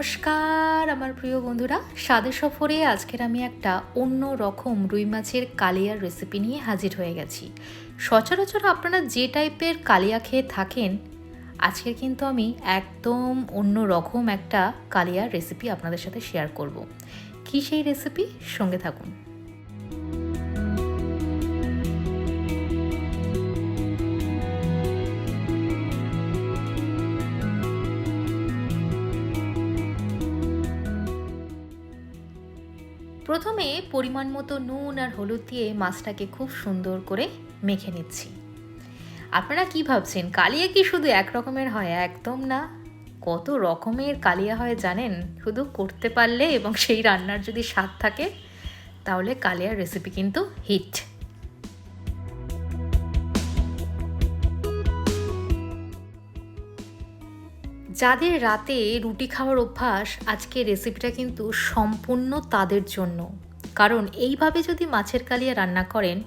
নমস্কার, আমার প্রিয় বন্ধুরা। স্বাদে সফরে আজকের আমি একটা অন্য রকম রুই মাছের কালিয়ার রেসিপি নিয়ে হাজির হয়ে গেছি। সচরাচর আপনারা যে টাইপের কালিয়া খেয়ে থাকেন, আজকের কিন্তু আমি একদম অন্য রকম একটা কালিয়ার রেসিপি আপনাদের সাথে শেয়ার করব। কি সেই রেসিপি সঙ্গে থাকুন। প্রথমে পরিমাণ মতো নুন আর হলুদ দিয়ে মাছটাকে খুব সুন্দর করে মেখে নিচ্ছি। আপনারা কি ভাবছেন, কালিয়া কি শুধু এক রকমের হয়? একদম না। কত রকমের কালিয়া হয় জানেন? শুধু করতে পারলে এবং সেই রান্নার যদি স্বাদ থাকে, তাহলে কালিয়ার রেসিপি কিন্তু হিট যাদের রাতে রুটি খাওয়ার অভ্যাস আজকে রেসিপিটা কিন্তু সম্পূর্ণ তাদের জন্য। কারণ এইভাবে যদি মাছের কালিয়া রান্না করেন,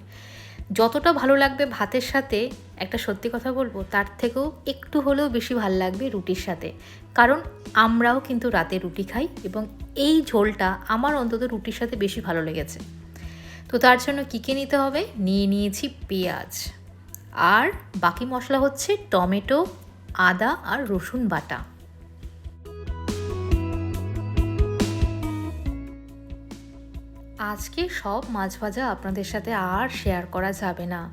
যতটা ভালো লাগবে ভাতের সাথে, একটা সত্যি কথা বলব, তার থেকেও একটু হলেও বেশি ভালো লাগবে রুটির সাথে। কারণ আমরাও কিন্তু রাতে রুটি খাই এবং এই ঝোলটা আমার অন্তত রুটির সাথে বেশি ভালো লেগেছে। তো তার জন্য কী কী নিতে হবে? নিয়ে নিয়েছি পেঁয়াজ। আর বাকি মশলা হচ্ছে টমেটো আদা আর রসুন বাটা। আজকে সব মাছ ভাজা আপনাদের সাথে আর শেয়ার করা যাবে না।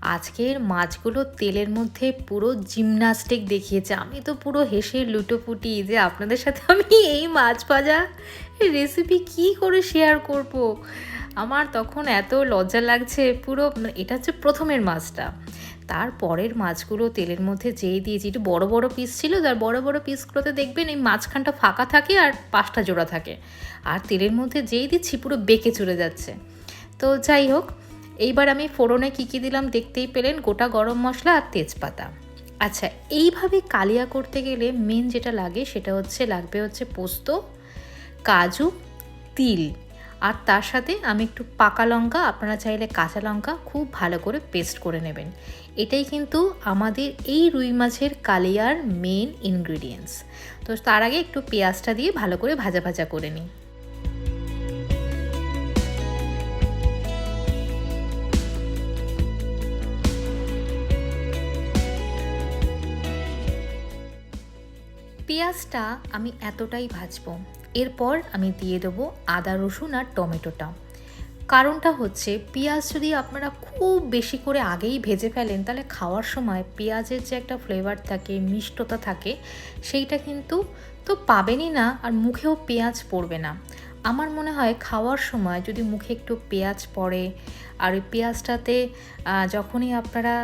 আজকের মাছগুলো তেলের মধ্যে পুরো জিমনাস্টিক দেখিয়েছে। আমি তো পুরো হেসে লুটোপুটি যে আপনাদের সাথে আমি এই মাছ ভাজা রেসিপি কি করে শেয়ার করব? আমার তখন এত লজ্জা লাগছে। পুরো, এটা হচ্ছে প্রথমের মাছটা। তার পরের মাছগুলো তেলের মধ্যে যেই দিয়েছি। একটু বড় বড় পিস ছিল তার বড় বড় পিসগুলোতে দেখবেন এই মাঝখানটা ফাঁকা থাকে আর পাঁচটা জোড়া থাকে। আর তেলের মধ্যে যেই দিচ্ছি, পুরো বেঁকে চলে যাচ্ছে। তো যাই হোক, এইবার আমি ফোড়নে কী কী দিলাম দেখতেই পেলেন, গোটা গরম মশলা আর তেজপাতা। আচ্ছা এইভাবে কালিয়া করতে গেলে মেন যেটা লাগে সেটা হচ্ছে, লাগবে হচ্ছে পোস্ত, কাজু, তিল। আর তার সাথে আমি একটু পাকা লঙ্কা, আপনারা চাইলে কাঁচা লঙ্কা খুব ভালো করে পেস্ট করে নেবেন। এটাই কিন্তু আমাদের এই রুই মাছের কালিয়ার মেন ইনগ্রিডিয়েন্টস তো তার আগে একটু পেঁয়াজটা দিয়ে ভালো করে ভাজা ভাজা করে নিই। পেঁয়াজটা আমি এতটাই ভাজবো এরপর আমি দিয়ে দেবো আদা, রসুন আর টমেটোটা। কারণটা হচ্ছে পেঁয়াজ যদি আপনারা খুব বেশি করে আগেই ভেজে ফেলেন, তাহলে খাওয়ার সময় পেঁয়াজের যে একটা ফ্লেভার থাকে, মিষ্টতা থাকে, সেইটা কিন্তু তো পাবেনই না আর মুখেও পেঁয়াজ পড়বে না। আমার মনে হয় খাওয়ার সময় যদি মুখে একটু পেঁয়াজ পড়ে, আর ওই পেঁয়াজটাতে যখনই আপনারা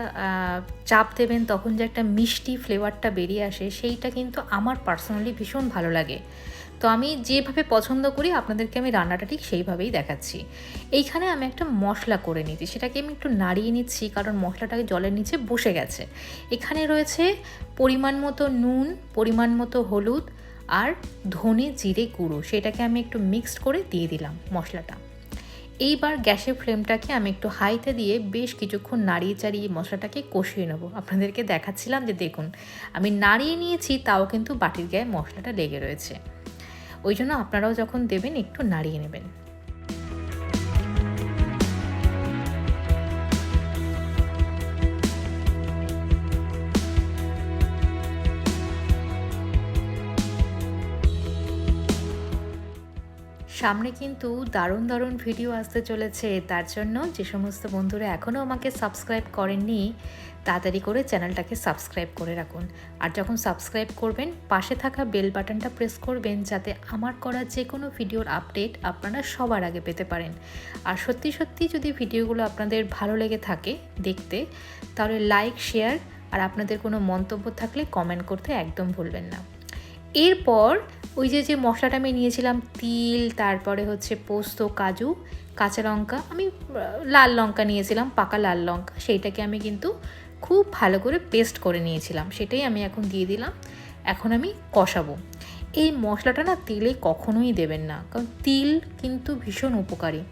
চাপ দেবেন তখন যে একটা মিষ্টি ফ্লেভারটা বেরিয়ে আসে, সেইটা কিন্তু আমার পার্সোনালি ভীষণ ভালো লাগে। তো আমি যেভাবে পছন্দ করি, আপনাদেরকে আমি রান্নাটা ঠিক সেইভাবেই দেখাচ্ছি। এইখানে আমি একটা মশলা করে নিচ্ছি সেটাকে আমি একটু নাড়িয়ে নিচ্ছি, কারণ মশলাটাকে জলের নিচে বসে গেছে। এখানে রয়েছে পরিমাণ মতো নুন, পরিমাণ মতো হলুদ আর ধনে জিরে গুঁড়ো। সেটাকে আমি একটু মিক্সড করে দিয়ে দিলাম মশলাটা। এইবার গ্যাসের ফ্লেমটাকে আমি একটু হাইতে দিয়ে বেশ কিছুক্ষণ নাড়িয়ে চাড়িয়ে মশলাটাকে কষিয়ে নেব। আপনাদেরকে দেখাচ্ছিলাম যে দেখুন, আমি নাড়িয়ে নিয়েছি, তাও কিন্তু বাটির গায়ে মশলাটা লেগে রয়েছে। ওই জন্য আপনারাও যখন দেবেন, একটু নাড়িয়ে নেবেন। সামনে কিন্তু দারুণ দারুণ ভিডিও আসতে চলেছে। তার জন্য যে সমস্ত বন্ধুরা এখনও আমাকে সাবস্ক্রাইব করেননি তাড়াতাড়ি করে চ্যানেলটাকে সাবস্ক্রাইব করে রাখুন। আর যখন সাবস্ক্রাইব করবেন, পাশে থাকা বেল বাটনটা প্রেস করবেন যাতে আমার করা যে কোনো ভিডিওর আপডেট আপনারা সবার আগে পেতে পারেন। আর সত্যি সত্যি যদি ভিডিওগুলো আপনাদের ভালো লেগে থাকে দেখতে, তাহলে লাইক শেয়ার আর আপনাদের কোনো মন্তব্য থাকলে কমেন্ট করতে একদম ভুলবেন না। এরপর ওই যে যে মশলাটা আমি নিয়েছিলাম, তিল, তারপরে হচ্ছে পোস্ত, কাজু, কাঁচা লঙ্কা, আমি লাল লঙ্কা নিয়েছিলাম, পাকা লাল লঙ্কা, সেইটাকে আমি কিন্তু খুব ভালো করে পেস্ট করে নিয়েছিলাম, সেটাই আমি এখন দিয়ে দিলাম। এখন আমি কষাবো। এই মশলাটা না তেলে কখনোই দেবেন না, কারণ তিল কিন্তু ভীষণ উপকারী।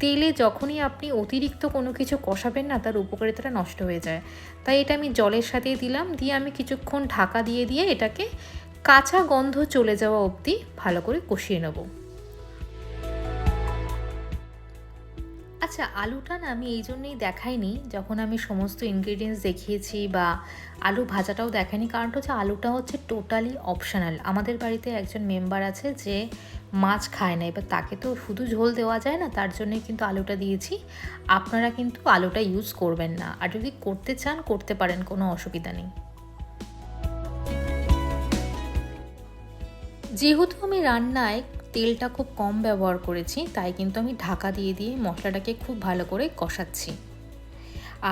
তেলে যখনই আপনি অতিরিক্ত কোনো কিছু কষাবেন না, তার উপকারিতাটা নষ্ট হয়ে যায়। তাই এটা আমি জলের সাথে দিলাম, দিয়ে আমি কিছুক্ষণ ঢাকা দিয়ে দিয়ে এটাকে কাঁচা গন্ধ চলে যাওয়া অবধি ভালো করে কষিয়ে নেব। আচ্ছা আলুটা না আমি এই জন্যেই দেখাইনি। যখন আমি সমস্ত ইনগ্রিডিয়েন্টস দেখিয়েছি বা আলু ভাজাটাও দেখাইনি, কারণটা হচ্ছে আলুটা হচ্ছে টোটালি অপশনাল আমাদের বাড়িতে একজন মেম্বার আছে যে মাছ খায় না, এবার তাকে তো শুধু ঝোল দেওয়া যায় না, তার জন্যই কিন্তু আলুটা দিয়েছি। আপনারা কিন্তু আলুটা ইউজ করবেন না। আর যদি করতে চান, করতে পারেন, কোনো অসুবিধা নেই। যেহেতু আমি রান্নায় তেলটা খুব কম ব্যবহার করেছি, তাই কিন্তু আমি ঢাকা দিয়ে দিয়ে মশলাটাকে খুব ভালো করে কষাচ্ছি।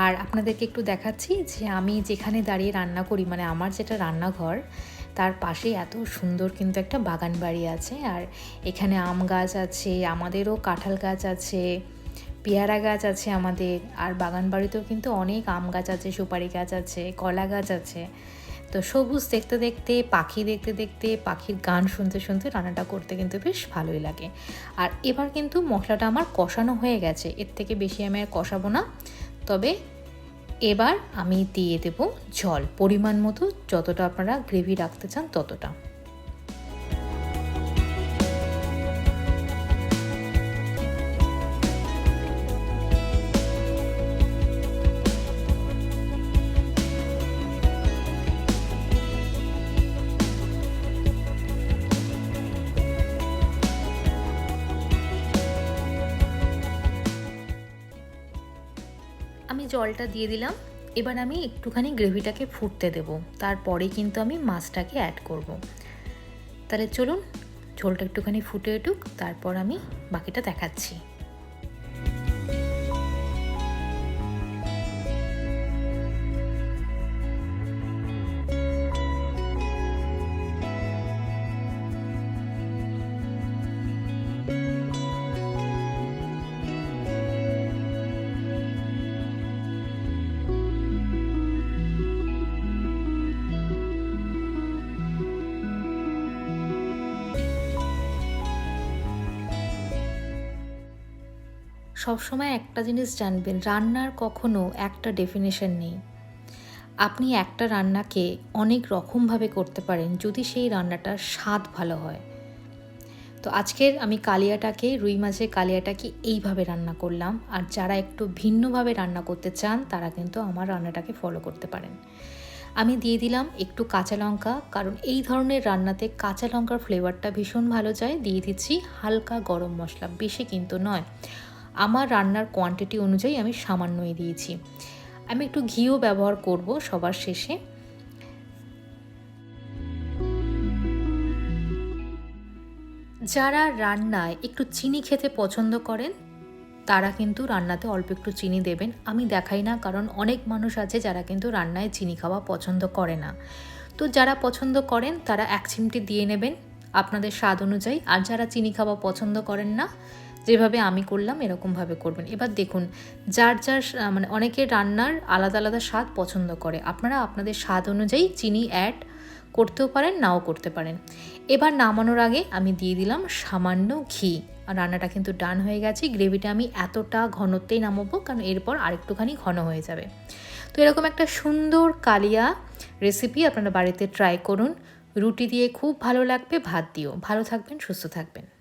আর আপনাদেরকে একটু দেখাচ্ছি যে আমি যেখানে দাঁড়িয়ে রান্না করি মানে আমার যেটা রান্নাঘর, তার পাশে এত সুন্দর কিন্তু একটা বাগান বাড়ি আছে। আর এখানে আম গাছ আছে, আমাদেরও কাঁঠাল গাছ আছে, পেয়ারা গাছ আছে আমাদের, আর বাগান বাড়িতেও কিন্তু অনেক আম গাছ আছে, সুপারি গাছ আছে, কলা গাছ আছে। তো সবুজ দেখতে দেখতে, পাখি দেখতে দেখতে, পাখির গান শুনতে শুনতে রান্নাটা করতে কিন্তু বেশ ভালোই লাগে। আর এবার কিন্তু মশলাটা আমার কষানো হয়ে গেছে। এর থেকে বেশি আমি আর কষাবো না। তবে এবার আমি দিয়ে দেব জল। পরিমাণ মতো যতটা আপনারা গ্রেভি রাখতে চান ততটা। জলটা দিয়ে দিলাম। এবার আমি একটুখানি গ্রেভিটাকে ফুটতে দেব। তারপরে কিন্তু আমি মাছটাকে অ্যাড করব। তাহলে চলুন, ঝোলটা একটুখানি ফুটে উঠুক, তারপর আমি বাকিটা দেখাচ্ছি। সবসময় একটা জিনিস জানবেন, রান্নার কখনো একটা ডেফিনেশন নেই। আপনি একটা রান্নাকে অনেক রকমভাবে করতে পারেন যদি সেই রান্নাটার স্বাদ ভালো হয়। তো আজকের আমি কালিয়াটাকে, রুই মাছের কালিয়াটাকে এইভাবে রান্না করলাম। আর যারা একটু ভিন্নভাবে রান্না করতে চান, তারা কিন্তু আমার রান্নাটাকে ফলো করতে পারেন। আমি দিয়ে দিলাম একটু কাঁচা লঙ্কা, কারণ এই ধরনের রান্নাতে কাঁচা লঙ্কার ফ্লেভারটা ভীষণ ভালো যায়। দিয়ে দিচ্ছি হালকা গরম মশলা, বেশি কিন্তু নয়। আমার রান্নার কোয়ান্টিটি অনুযায়ী আমি সামান্যই দিয়েছি। আমি একটু ঘিও ব্যবহার করব সবার শেষে। যারা রান্নায় একটু চিনি খেতে পছন্দ করেন, তারা কিন্তু রান্নাতে অল্প একটু চিনি দেবেন। আমি দেখাই না, কারণ অনেক মানুষ আছে যারা কিন্তু রান্নায় চিনি খাওয়া পছন্দ করে না। তো যারা পছন্দ করেন, তারা এক চিমটি দিয়ে নেবেন আপনাদের স্বাদ অনুযায়ী। আর যারা চিনি খাওয়া পছন্দ করেন না যেভাবে আমি করলাম, এরকমভাবে করবেন। এবার দেখুন, যার যার মানে অনেকে রান্নার আলাদা আলাদা স্বাদ পছন্দ করে। আপনারা আপনাদের স্বাদ অনুযায়ী চিনি অ্যাড করতেও পারেন, নাও করতে পারেন। এবার নামানোর আগে আমি দিয়ে দিলাম সামান্য ঘি। আর রান্নাটা কিন্তু ডান হয়ে গেছে। গ্রেভিটা আমি এতটা ঘনত্বেই নামাবো, কারণ এরপর আরেকটুখানি ঘন হয়ে যাবে। তো এরকম একটা সুন্দর কালিয়া রেসিপি আপনারা বাড়িতে ট্রাই করুন। রুটি দিয়ে খুব ভালো লাগবে, ভাত দিও ভালো থাকবেন, সুস্থ থাকবেন।